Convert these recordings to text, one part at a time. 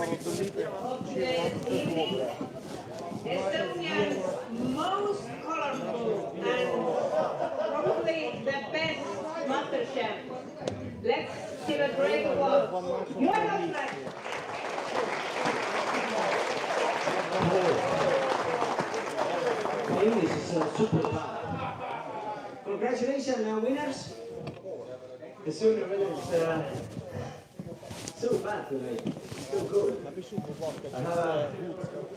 Estonia's most colorful and probably the best master chef. Let's give a great is bad. Congratulations, winners. The sooner winner is uh, so bad tonight. So good. I have uh,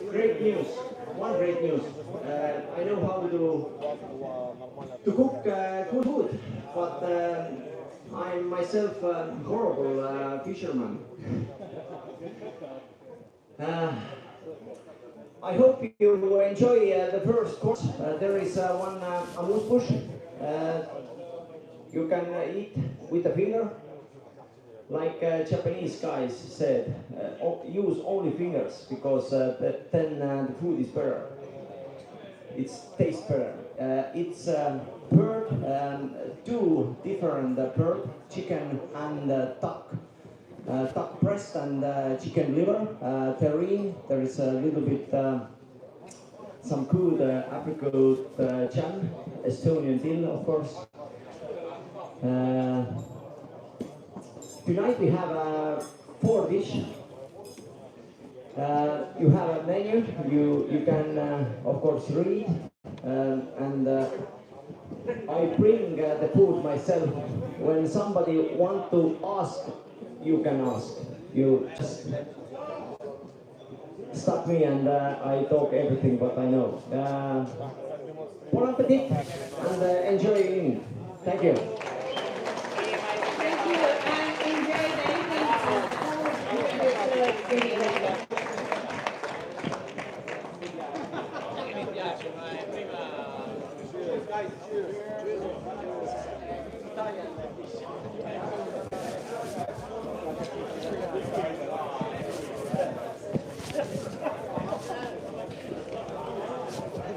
great news. One great news. Uh, I know how to to cook uh, good food, but uh, I'm myself a horrible uh, fisherman. Uh, I hope you enjoy uh, the first course. Uh, there is uh, one uh, amuse bush. Uh, you can uh, eat with a finger, like uh, Japanese guys said. Uh, use only fingers because uh, then uh, the food is better. It tastes better. Uh, it's um, bird, um, two different uh, bird, chicken and duck. Duck breast and chicken liver, terrine. There is a little bit some good apricot jam, Estonian dill, of course. Uh, tonight we have uh, four dish. Uh, you have a menu. You you can uh, of course read, um, and uh, I bring uh, the food myself. When somebody want to ask, you can ask. You just stop me and uh, I talk everything what I know. Uh, bon appetit and uh, enjoy your evening. Thank you.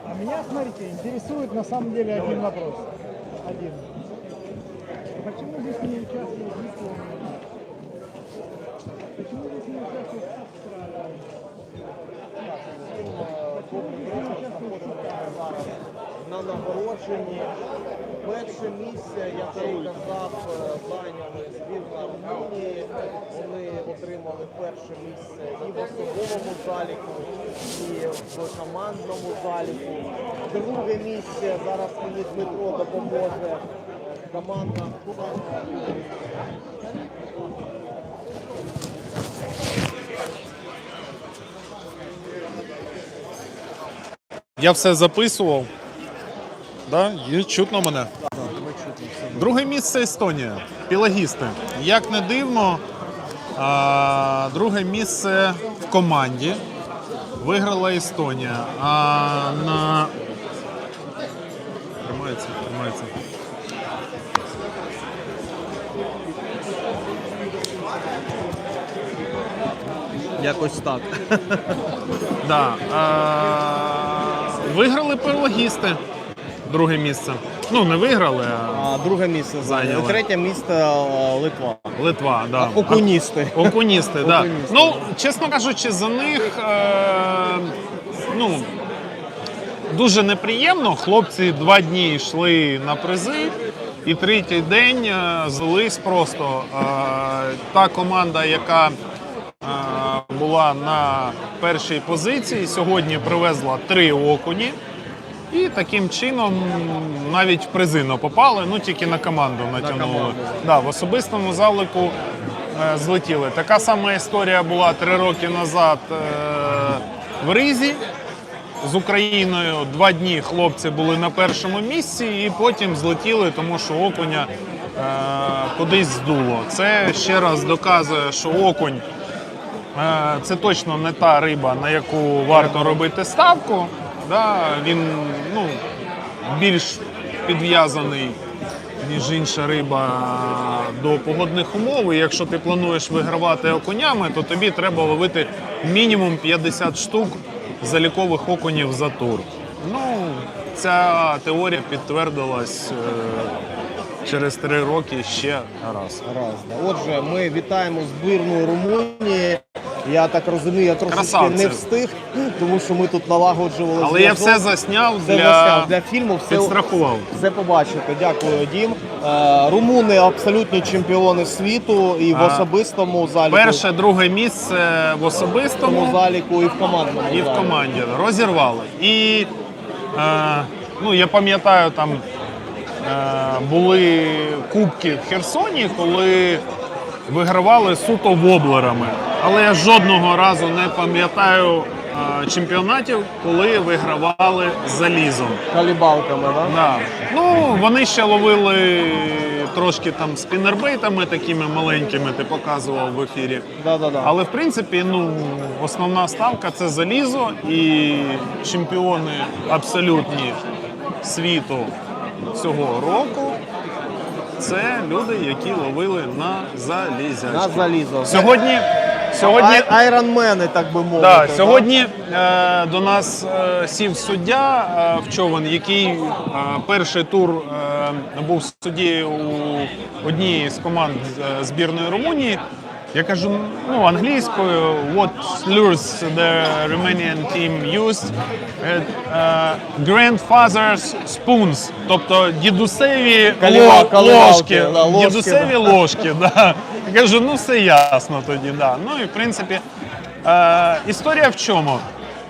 А меня, смотрите, интересует на самом деле один вопрос. Один. Почему здесь не участвует Япония? Почему здесь не участвует Австралия? Почему здесь не участвует Китай? На нагородженні. Перше місце, я і казав, е, зайняли збірна Румунії. Вони отримали перше місце і в особовому заліку, і в командному заліку. Друге місце зараз мені Дмитро допоможе. Команда. Я все записував. Да? І чутно мене. Друге місце Естонія. Пілагісти. Як не дивно, а, друге місце в команді виграла Естонія. А на. Тримається, тримається. Якось так. Да. А, виграли пелагісти. Друге місце. Ну, не виграли, а А друге місце зайняли. Зайняли. Третє місце е, Литва. Литва. Да. Окуністи. Окуністи, да. Окуністи. Ну, чесно кажучи, за них е, ну, дуже неприємно. Хлопці два дні йшли на призи, і третій день е, злились просто. Е, та команда, яка е, була на першій позиції, сьогодні привезла три окуні. І таким чином навіть в призи не попали, ну тільки на команду натягнули. Да, в особистому залику е, злетіли. Така сама історія була три роки назад е, в Ризі. З Україною два дні хлопці були на першому місці і потім злетіли, тому що окуня е, кудись здуло. Це ще раз доказує, що окунь Е, Це точно не та риба, на яку варто робити ставку. Да, він ну, більш підв'язаний, ніж інша риба до погодних умов. І якщо ти плануєш вигравати окунями, то тобі треба ловити мінімум 50 штук залікових окунів за тур. Ну, ця теорія підтвердилась е, через три роки ще раз. Раз. Отже, ми вітаємо збірну Румунії. Я так розумію, я трошки Красавці. не встиг, тому що ми тут налагоджували. Але я все засняв Все для, засняв. для фільму, все, підстрахував. все побачите. Дякую, Дім. Е, Румуни абсолютні чемпіони світу і в А, особистому заліку, Перше, друге місце в в тому особистому заліку і в командному і в заліку. команді розірвали. І е, ну, я пам'ятаю, там е, були кубки в Херсоні, коли вигравали суто воблерами. Але я жодного разу не пам'ятаю е, чемпіонатів, коли вигравали залізом. Калібалками, да? Да. Ну, вони ще ловили трошки там спінербейтами такими маленькими, ти показував в ефірі. Да, да, да. Але в принципі, ну, основна ставка це залізо, і чемпіони абсолютні світу цього року. Це люди, які ловили на залізячку. На залізо. Сьогодні, сьогодні, Ай- Айронмени, так би мовити. Да, да? сьогодні е, до нас е, сів суддя е, в човен, який е, перший тур е, був суддєю у одній з команд е, збірної Румунії. Я кажу, ну, англійською, what lures the Romanian team used? Е, grandfather's spoons, тобто дідусеві Каліва- ло- ложки, да, ложки, дідусеві да. ложки. Да. Я кажу, ну все ясно тоді. Да. Ну і в принципі, е, історія в чому?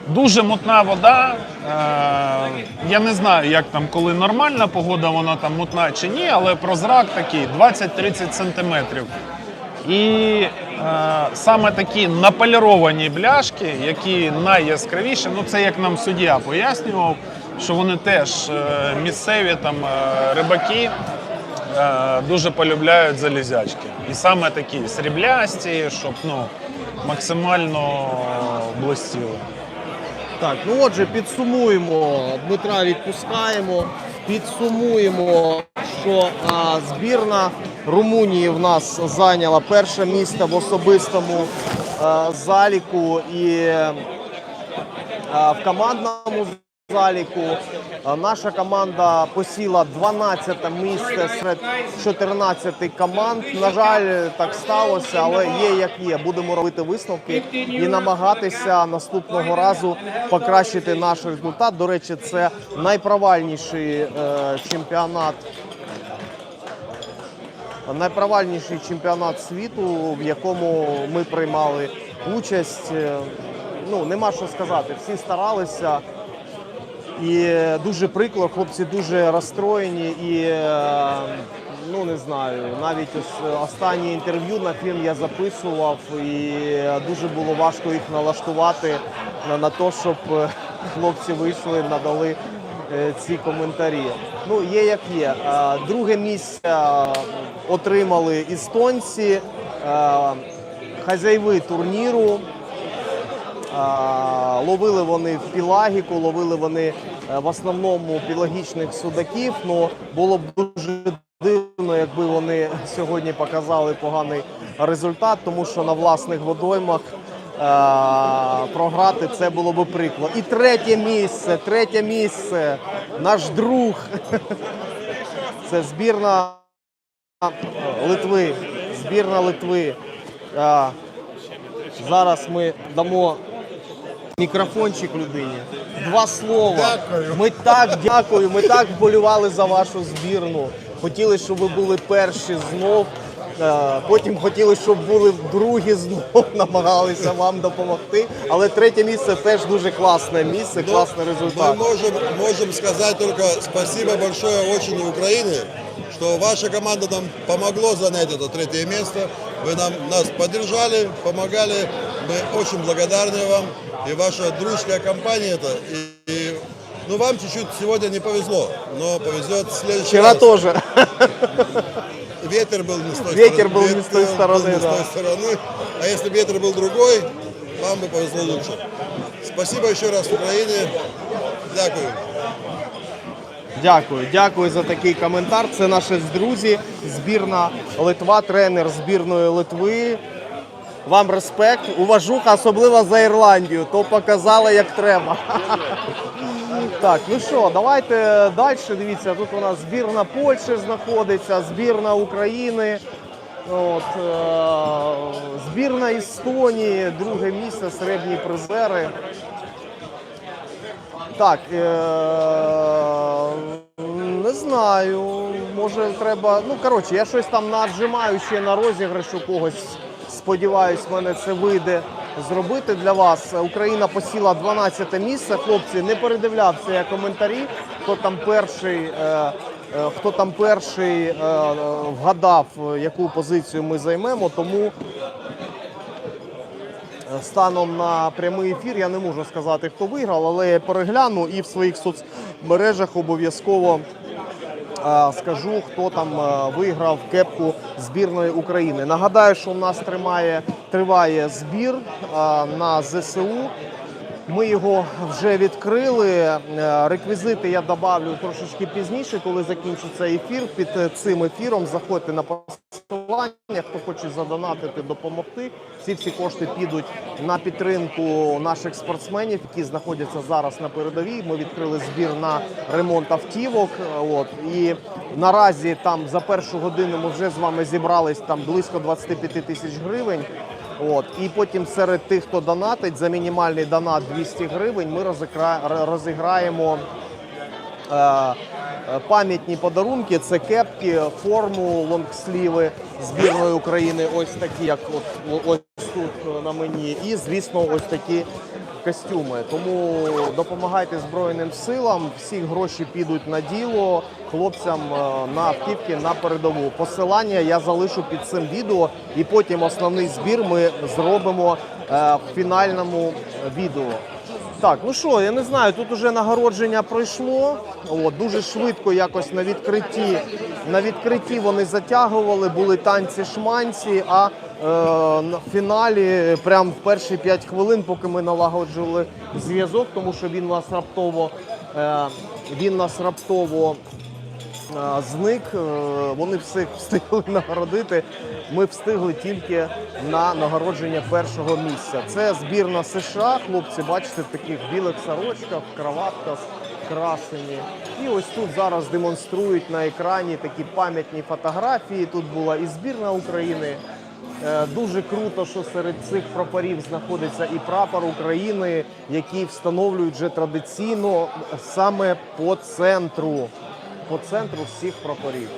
Дуже мутна вода. Е, я не знаю, як там, коли нормальна погода, вона там мутна чи ні, але прозрак такий 20-30 сантиметрів. І е, саме такі наполіровані бляшки, які найяскравіші, ну це як нам суддя пояснював, що вони теж е, місцеві там е, рибаки е, дуже полюбляють залізячки. І саме такі сріблясті, щоб ну, максимально блистіли. Так, ну отже, підсумуємо. Дмитра відпускаємо. Підсумуємо, що а, збірна Румунії в нас зайняла перше місце в особистому а, заліку. І а, в командному заліку. Наша команда посіла 12 місце серед 14 команд. На жаль, так сталося, але є як є. Будемо робити висновки і намагатися наступного разу покращити наш результат. До речі, це найпровальніший е, чемпіонат. Найпровальніший чемпіонат світу, в якому ми приймали участь. Е, Ну, нема що сказати. Всі старалися. І дуже прикро, хлопці дуже розстроєні і е, ну не знаю, навіть останнє інтерв'ю на фільм я записував, і дуже було важко їх налаштувати на, на те, щоб е, хлопці вийшли, надали е, ці коментарі. Ну, є як є. Друге місце отримали естонці, е, хазяйви турніру. Ловили вони в пілагіку, ловили вони е, в основному пілагічних судаків. Ну було б дуже дивно, якби вони сьогодні показали поганий результат, тому що на власних водоймах е, програти це було б прикро. І третє місце, третє місце, наш друг. Це збірна Литви. Збірна Литви. Е, Зараз ми дамо мікрофончик людині. Два слова. Ми так дякую, ми так вболівали за вашу збірну. Хотіли, щоб ви були перші знов. Е, Потім хотіли, щоб були другі знов, намагалися вам допомогти. Але третє місце теж дуже класне місце, класний Мы результат. можем, можем сказать только спасибо большое очень Украине, что ваша команда нам помогло занять это третье место. Вы нам, нас поддержали, помогали. Мы очень благодарны вам. И ваша дружеская компания это. И, и, ну, вам чуть-чуть сегодня не повезло, но повезет в следующий Вчера раз. тоже. Ветер был не с той Ветер стороны. был не с той Ветер стороны, был не с той стороны. А если ветер был другой, вам бы повезло лучше. Спасибо еще раз Украине. Дякую. Дякую, дякую за такий коментар. Це наші друзі, збірна Литва, тренер збірної Литви. Вам респект, уважуха, особливо за Ірландію. То показали як треба. Так, ну що, давайте далі. Дивіться, тут у нас збірна Польщі знаходиться, збірна України. От, е- збірна Естонії, друге місце, середні призери. Так, е- знаю. Може треба. Ну, коротше, я щось там наджимаю ще на розіграш у когось. Сподіваюсь, мене це вийде зробити для вас. Україна посіла 12 місце. Хлопці, не передивлявся я коментарі, хто там перший. Е- е, Хто там перший е, е, вгадав, е, яку позицію ми займемо, тому станом на прямий ефір я не можу сказати, хто виграв, але я перегляну і в своїх соцмережах обов'язково е, скажу, хто там е, виграв кепку збірної України. Нагадаю, що у нас тримає, триває збір е, на ЗСУ. Ми його вже відкрили. Е, Реквізити я добавлю трошечки пізніше, коли закінчиться ефір. Під цим ефіром заходьте на посилання. Хто хоче задонатити, допомогти. Всі всі кошти підуть на підтримку наших спортсменів, які знаходяться зараз на передовій. Ми відкрили збір на ремонт автівок. Е, От і наразі там за першу годину ми вже з вами зібрались там близько 25 тисяч гривень. От і потім серед тих, хто донатить за мінімальний донат 200 гривень, ми розігра- розіграємо е, е, пам'ятні подарунки. Це кепки, форму, лонгсліви збірної України. Ось такі, як от ось тут е, на мені, і звісно, ось такі. Костюми, тому допомагайте Збройним силам. Всі гроші підуть на діло хлопцям е, на автівки на передову. Посилання я залишу під цим відео, і потім основний збір ми зробимо е, в фінальному відео. Так, ну що, я не знаю, тут уже нагородження пройшло. От, дуже швидко якось на відкритті. На відкритті вони затягували, були танці шманці, а е, на фіналі, прямо в перші 5 хвилин, поки ми налагоджували зв'язок, тому що він нас раптово, е, він нас раптово зник. Е, Вони всіх встигли нагородити. Ми встигли тільки на нагородження першого місця. Це збірна США. Хлопці, бачите, в таких білих сорочках, краватках красені. І ось тут зараз демонструють на екрані такі пам'ятні фотографії. Тут була і збірна України. Е, Дуже круто, що серед цих прапорів знаходиться і прапор України, який встановлюють вже традиційно саме по центру, по центру всіх прапорів.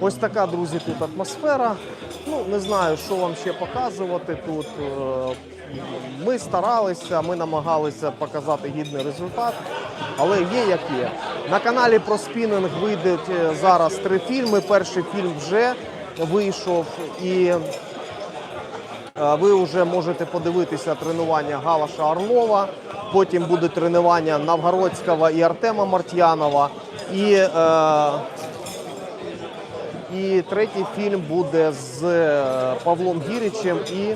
Ось така, друзі, тут атмосфера. Ну, не знаю, що вам ще показувати тут. Е, Ми старалися, ми намагалися показати гідний результат, але є як є. На каналі про спінінг вийдуть е, зараз три фільми. Перший фільм вже вийшов і ви вже можете подивитися тренування Галаша Орлова. Потім буде тренування Новгородського і Артема Мартьянова. І е, і третій фільм буде з е, Павлом Гіричем і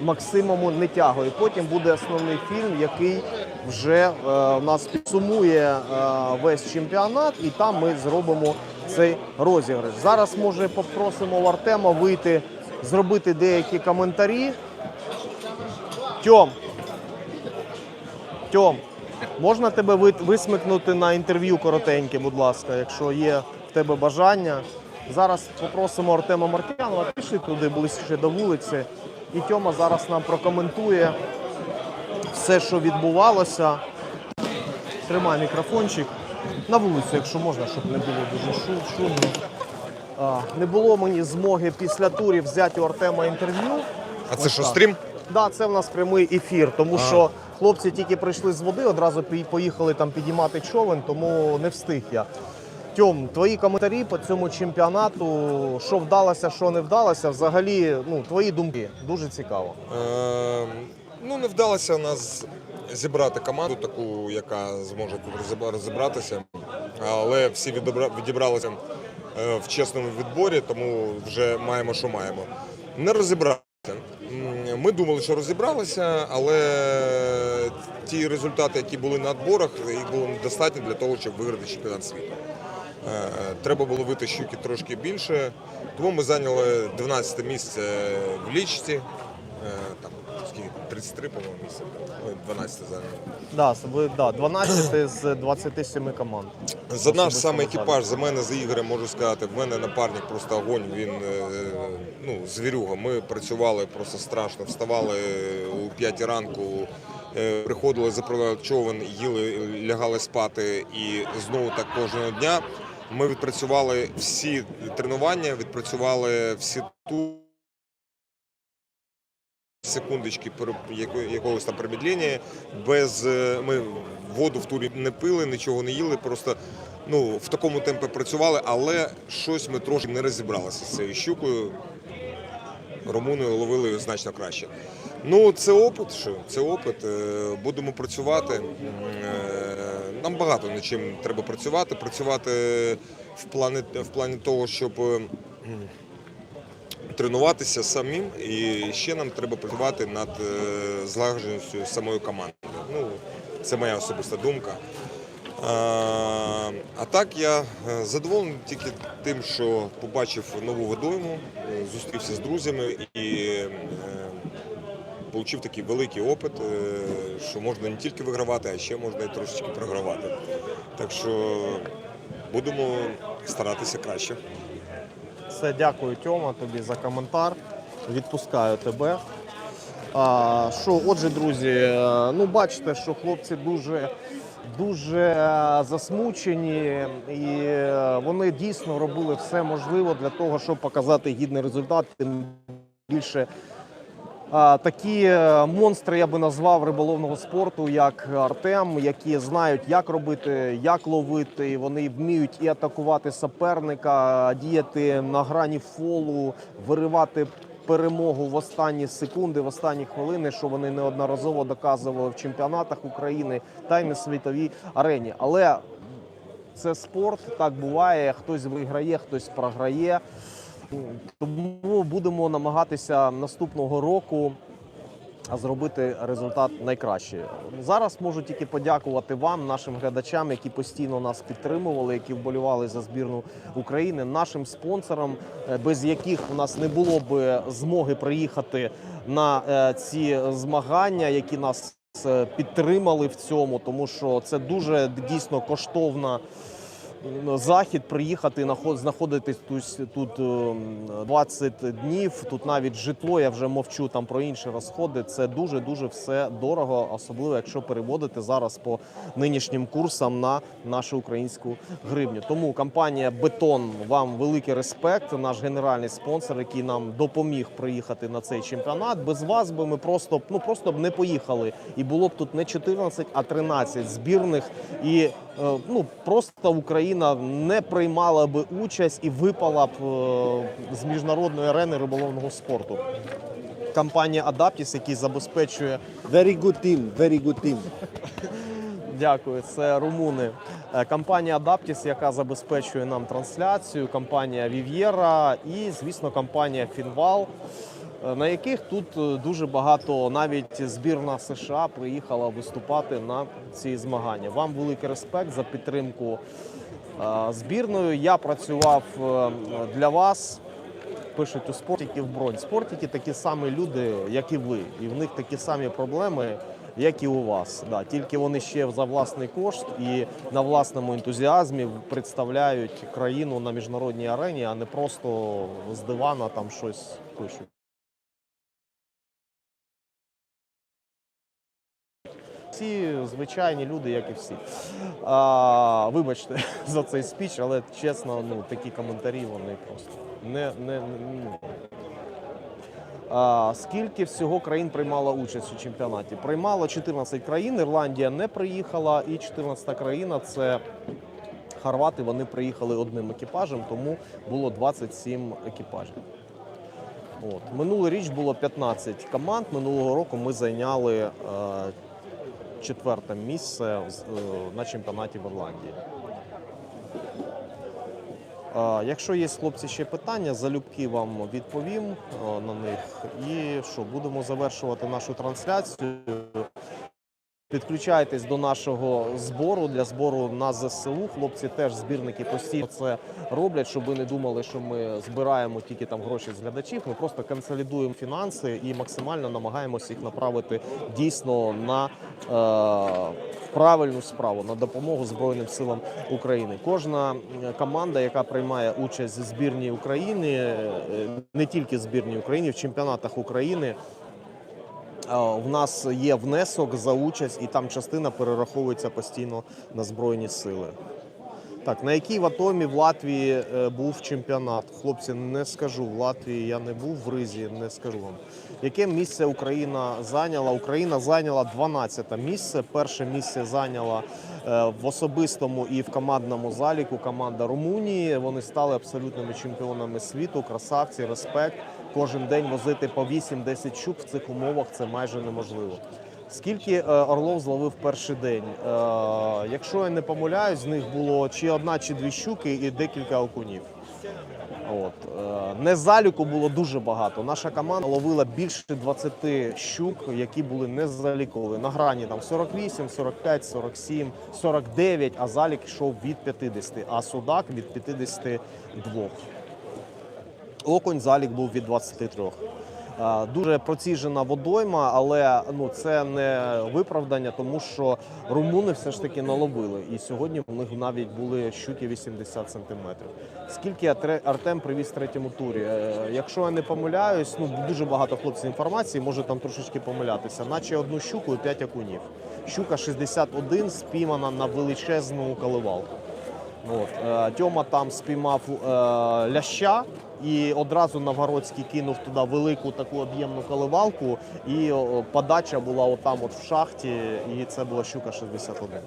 Максимом Нетягою. Потім буде основний фільм, який вже е, у нас підсумує е, весь чемпіонат, і там ми зробимо цей розіграш. Зараз може попросимо Артема вийти, зробити деякі коментарі. Тьом, Тьом, можна тебе ви- висмикнути на інтерв'ю коротеньке, будь ласка, якщо є в тебе бажання. Зараз попросимо Артема Мартянова пішли туди ближче до вулиці. І Тьома зараз нам прокоментує все, що відбувалося. Тримай мікрофончик на вулицю, якщо можна, щоб не було дуже шу- шумно. А, не було мені змоги після турів взяти у Артема інтерв'ю. А це що, так. стрім? Да, це в нас прямий ефір, тому що хлопці тільки прийшли з води, одразу пі- поїхали там підіймати човен, тому не встиг я. Тьом, твої коментарі по цьому чемпіонату, що вдалося, що не вдалося, взагалі, ну, твої думки. Дуже цікаво. Е, ну, не вдалося у нас зібрати команду, таку, яка зможе тут розібра- розібратися. Але всі відібра- відібралися в чесному відборі, тому вже маємо, що маємо. Не розібратися. Ми думали, що розібралися, але ті результати, які були на відборах, їх було недостатньо для того, щоб виграти чемпіонат світу. Е, Треба було вити щуки трошки більше, тому ми зайняли 12 місце в лічці. Е, Там, 33, по-моєму, місця. Ми 12 зайняли. Да, ви да, 12 з 27 команд. За наш саме екіпаж, за мене, за Ігорем, можу сказати, в мене напарник просто огонь, він е, ну, звірюга. Ми працювали просто страшно, вставали у 5 ранку, е, приходили, заправляли човен, їли, лягали спати і знову так кожного дня. Ми відпрацювали всі тренування, відпрацювали всі ту секундочки якогось там промедлення. Без е, ми воду в турі не пили, нічого не їли. Просто ну в такому темпі працювали, але щось ми трошки не розібралися з цією щукою. Румуни ловили значно краще. Ну, це опит, що це опит. Е, Будемо працювати. Е, Нам багато над чим треба працювати. Працювати в плані, в плані того, щоб тренуватися самим, і ще нам треба працювати над е, злагодженістю самої команди. Ну, це моя особиста думка. А, а так я е, задоволений тільки тим, що побачив нову водойму, е, зустрівся з друзями і отримав такий великий опит, що можна не тільки вигравати, а ще можна і трошечки програвати. Так що будемо старатися краще. Все, дякую, Тьома, тобі за коментар. Відпускаю тебе. А, що, отже, друзі, е, ну бачите, що хлопці дуже, дуже е, засмучені, і е, вони дійсно робили все можливе для того, щоб показати гідний результат. Тим більше такі е, монстри я би назвав риболовного спорту, як Артем, які знають, як робити, як ловити. Вони вміють і атакувати суперника, діяти на грані фолу, виривати перемогу в останні секунди, в останні хвилини, що вони неодноразово доказували в чемпіонатах України та й на світовій арені. Але це спорт, так буває. Хтось виграє, хтось програє. Тому будемо намагатися наступного року зробити результат найкраще. Зараз можу тільки подякувати вам, нашим глядачам, які постійно нас підтримували, які вболівали за збірну України, нашим спонсорам, е, без яких у нас не було б змоги приїхати на е, ці змагання, які нас е, підтримали в цьому, тому що це дуже дійсно коштовна захід приїхати, наход- знаходитись тут, тут ем, 20 днів. Тут навіть житло, я вже мовчу там про інші розходи. Це дуже дуже все дорого, особливо якщо переводити зараз по нинішнім курсам на нашу українську гривню. Тому компанія Бетон вам великий респект. Наш генеральний спонсор, який нам допоміг приїхати на цей чемпіонат. Без вас би ми просто ну просто б не поїхали, і було б тут не 14, а 13 збірних і е, ну просто Україна не приймала би участь і випала б е, з міжнародної арени риболовного спорту. Компанія Adaptis, який забезпечує Very good team, very good team. Дякую, це румуни. Е, Компанія Adaptis, яка забезпечує нам трансляцію, компанія Viviera і, звісно, компанія Finval, е, на яких тут дуже багато навіть збірна США приїхала виступати на ці змагання. Вам великий респект за підтримку збірною. Я працював е, для вас. Пишуть у спортиків бронь. Спортики такі самі люди, як і ви, і в них такі самі проблеми, як і у вас. Да, тільки вони ще за власний кошт і на власному ентузіазмі представляють країну на міжнародній арені, а не просто з дивана там щось пишуть. Всі звичайні люди, як і всі. А, вибачте за цей спіч, але чесно, ну такі коментарі вони просто не, не, не. А, скільки всього країн приймало участь у чемпіонаті? Приймало 14 країн. Ірландія не приїхала, і 14 країна це хорвати. Вони приїхали одним екіпажем, тому було 27 екіпажів. От. Минулий річ було 15 команд. Минулого року ми зайняли е, четверте місце е, на чемпіонаті в Ірландії. Якщо є хлопці ще питання, залюбки вам відповім е, на них. І що будемо завершувати нашу трансляцію. Підключайтесь до нашого збору для збору на ЗСУ. Хлопці теж збірники постійно це роблять, щоб ви не думали, що ми збираємо тільки там гроші з глядачів. Ми просто консолідуємо фінанси і максимально намагаємося їх направити дійсно на е, правильну справу на допомогу Збройним силам України. Кожна команда, яка приймає участь в збірній України, е, не тільки в збірній України, в чемпіонатах України. Е, В нас є внесок за участь, і там частина перераховується постійно на Збройні сили. Так, на якій в Атомі в Латвії е, був чемпіонат? Хлопці, не скажу. В Латвії я не був в Ризі, не скажу вам. Яке місце Україна зайняла? Україна зайняла 12 місце. Перше місце зайняла е, в особистому і в командному заліку команда Румунії. Вони стали абсолютними чемпіонами світу. Красавці, респект. Кожен день возити по 8-10 щук в цих умовах це майже неможливо. Скільки е, орлов зловив перший день? Е, якщо я не помиляюсь, з них було чи одна, чи дві щуки і декілька окунів. От. Е, Не заліку було дуже багато. Наша команда ловила більше 20 щук, які були не залікові. На грані там 48, 45, 47, 49, а залік йшов від 50, а судак від 52. Окунь залік був від 23. Е, Дуже проціжена водойма, але ну це не виправдання, тому що румуни все ж таки наловили. І сьогодні в них навіть були щуки 80 сантиметрів. Скільки Артем привіз в третьому турі? Е, Якщо я не помиляюсь, ну дуже багато хлопців інформації, може там трошечки помилятися, наче одну щуку і 5 окунів. Щука 61 спіймана на величезну коливалку. От. е, Тьома там спіймав е, ляща і одразу Новгородський кинув туди велику таку об'ємну коливалку, і подача була отам от в шахті, і це була щука 61.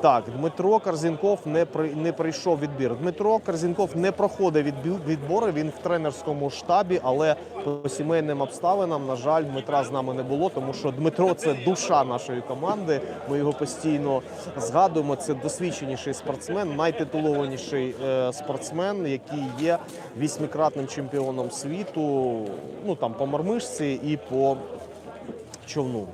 Так, Дмитро Корзінков не при не прийшов відбір. Дмитро Корзінков не проходить відбі- відбори. Він в тренерському штабі, але по сімейним обставинам, на жаль, Дмитра з нами не було, тому що Дмитро це душа нашої команди. Ми його постійно згадуємо. Це досвідченіший спортсмен, найтитулованіший е, спортсмен, який є вісьмикратним чемпіоном світу. Ну там по мармишці і по човну.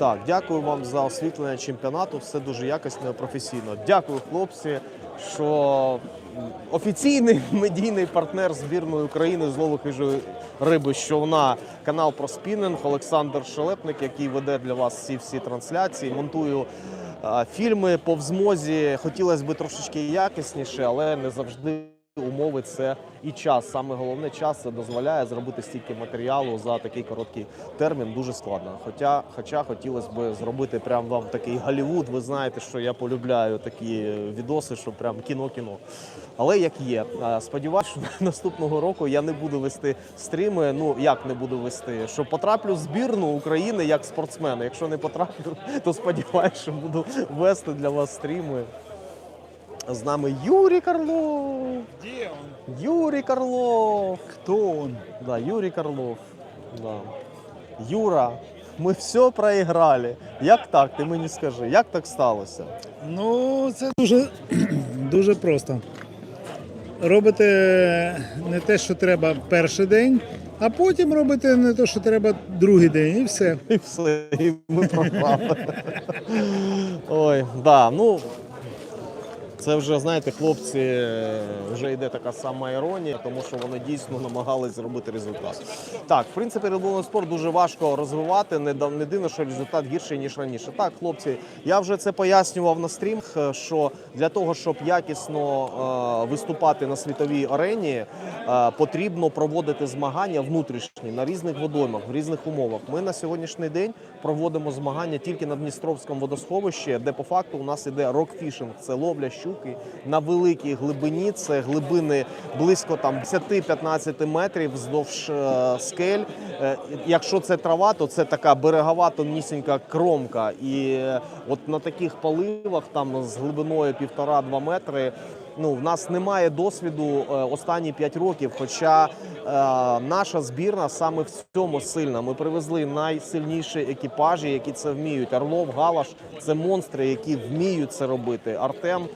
Так, дякую вам за освітлення чемпіонату. Все дуже якісно і професійно. Дякую, хлопці, що офіційний медійний партнер збірної України з лову хижої риби Щовна, канал про спінінг Олександр Шелепник, який веде для вас всі всі трансляції. Монтую е, фільми по взмозі. Хотілося б трошечки якісніше, але не завжди. Умови це і час. Саме головне час це дозволяє зробити стільки матеріалу за такий короткий термін. Дуже складно. Хоча, хоча хотілося б зробити прям вам такий Голлівуд. Ви знаєте, що я полюбляю такі відоси, що прям кіно-кіно. Але як є, сподіваюся, що наступного року я не буду вести стріми. Ну як не буду вести, що потраплю в збірну України як спортсмен. Якщо не потраплю, то сподіваюся, що буду вести для вас стріми. З нами Юрій Карлов. Где он? Юрий Карлов. Кто он? Да, Юрий Карлов. Да. Юра, ми все проіграли. Як так? Ти мені скажи, як так сталося? Ну, це дуже, дуже просто. Робите не те, що треба перший день, а потім робите не те, що треба другий день, і все. І все, і ми програли. Ой, да, ну. Це вже, знаєте, хлопці, е, вже йде така сама іронія, тому що вони дійсно намагались зробити результат. Так, в принципі, риболовний спорт дуже важко розвивати. Не, не дивно, що результат гірший, ніж раніше. Так, хлопці, я вже це пояснював на стрімах, е, що для того, щоб якісно е, виступати на світовій арені, е, потрібно проводити змагання внутрішні на різних водоймах, в різних умовах. Ми на сьогоднішній день проводимо змагання тільки на Дністровському водосховищі, де по факту у нас іде рокфішинг, це ловля щуки на великій глибині. Це глибини близько там 10-15 метрів вздовж е, скель. Е, якщо це трава, то це така берегова тонісінька кромка. І е, от на таких поливах, там з глибиною 1,5-2 метри. Ну, в нас немає досвіду е, останні 5 років. Хоча е, наша збірна саме в цьому сильна. Ми привезли найсильніші екіпажі, які це вміють. Орлов, Галаш це монстри, які вміють це робити. Артем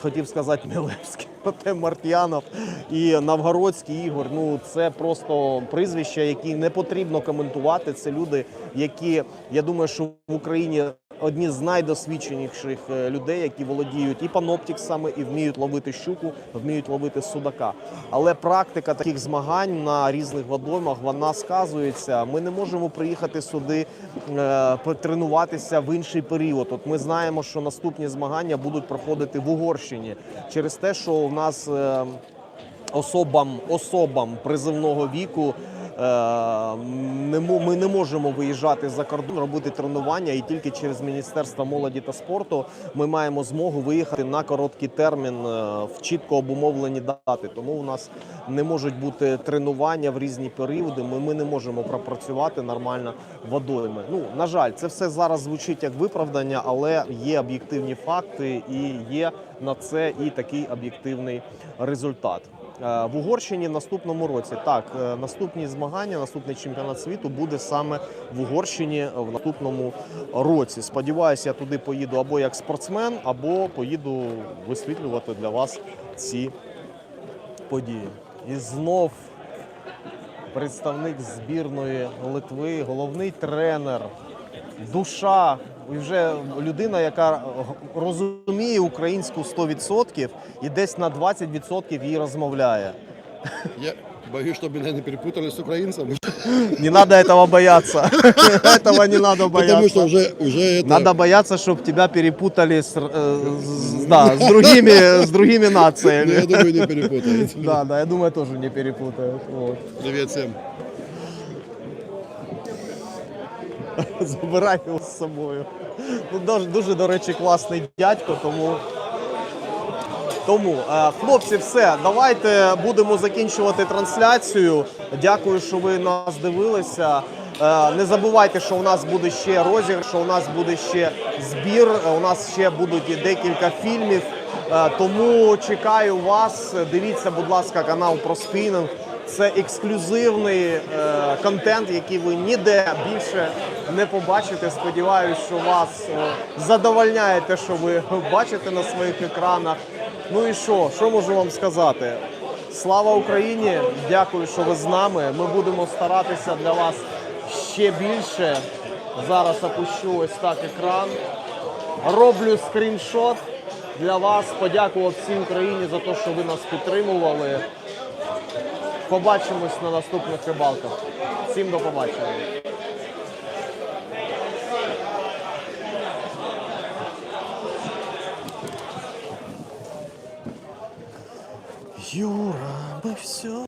хотів сказати Мілевський, проте Мартьянов і Навгородський Ігор. Ну це просто прізвища, які не потрібно коментувати. Це люди, які я думаю, що в Україні одні з найдосвідченіших е, людей, які володіють і паноптіксами, і вміють ловити щуку, вміють ловити судака. Але практика таких змагань на різних водоймах вона сказується. Ми не можемо приїхати сюди е, потренуватися в інший період. От ми знаємо, що наступні змагання будуть проходити в Угорщині через те, що у нас. е, особам, особам призивного віку ми не можемо виїжджати за кордон, робити тренування, і тільки через Міністерство молоді та спорту ми маємо змогу виїхати на короткий термін е, в чітко обумовлені дати. Тому у нас не можуть бути тренування в різні періоди. Ми, ми не можемо пропрацювати нормально водойми. Ну на жаль, це все зараз звучить як виправдання, але є об'єктивні факти і є на це і такий об'єктивний результат. Е, В Угорщині в наступному році так, е, наступні змагання, наступний чемпіонат світу буде саме в Угорщині в наступному році. Сподіваюся, я туди поїду або як спортсмен, або поїду висвітлювати для вас ці події. І знов представник збірної Литви, головний тренер, душа, і вже людина, яка розуміє українську 100% і десь на 20% її розмовляє. Я боюсь, чтобы меня не перепутали с украинцами. Не надо этого бояться. Этого не надо Потому что бояться. уже, уже это... Надо бояться, чтобы тебя перепутали с, э, с- да, с, другими, с другими Ну, я нациями. думаю, не перепутают. Да, да, я думаю, тоже не перепутают. Вот. Привет всем. Забирай його з собою. Ну, дуже, до речі, класний дядько, тому. Тому, е, хлопці, все, давайте будемо закінчувати трансляцію. Дякую, що ви нас дивилися. Е, Не забувайте, що у нас буде ще розіграш, що у нас буде ще збір, е, у нас ще будуть декілька фільмів. Тому чекаю вас. Дивіться, будь ласка, канал про спінінг. Це ексклюзивний е, контент, який ви ніде більше не побачите. Сподіваюсь, що вас е, задовольняє те, що ви бачите на своїх екранах. Ну і що? Що можу вам сказати? Слава Україні! Дякую, що ви з нами. Ми будемо старатися для вас ще більше. Зараз опущу ось так екран. Роблю скріншот для вас. Подякував всій Україні за те, що ви нас підтримували. Побачимось на наступних рибалках. Всім до побачення. Юра, мы все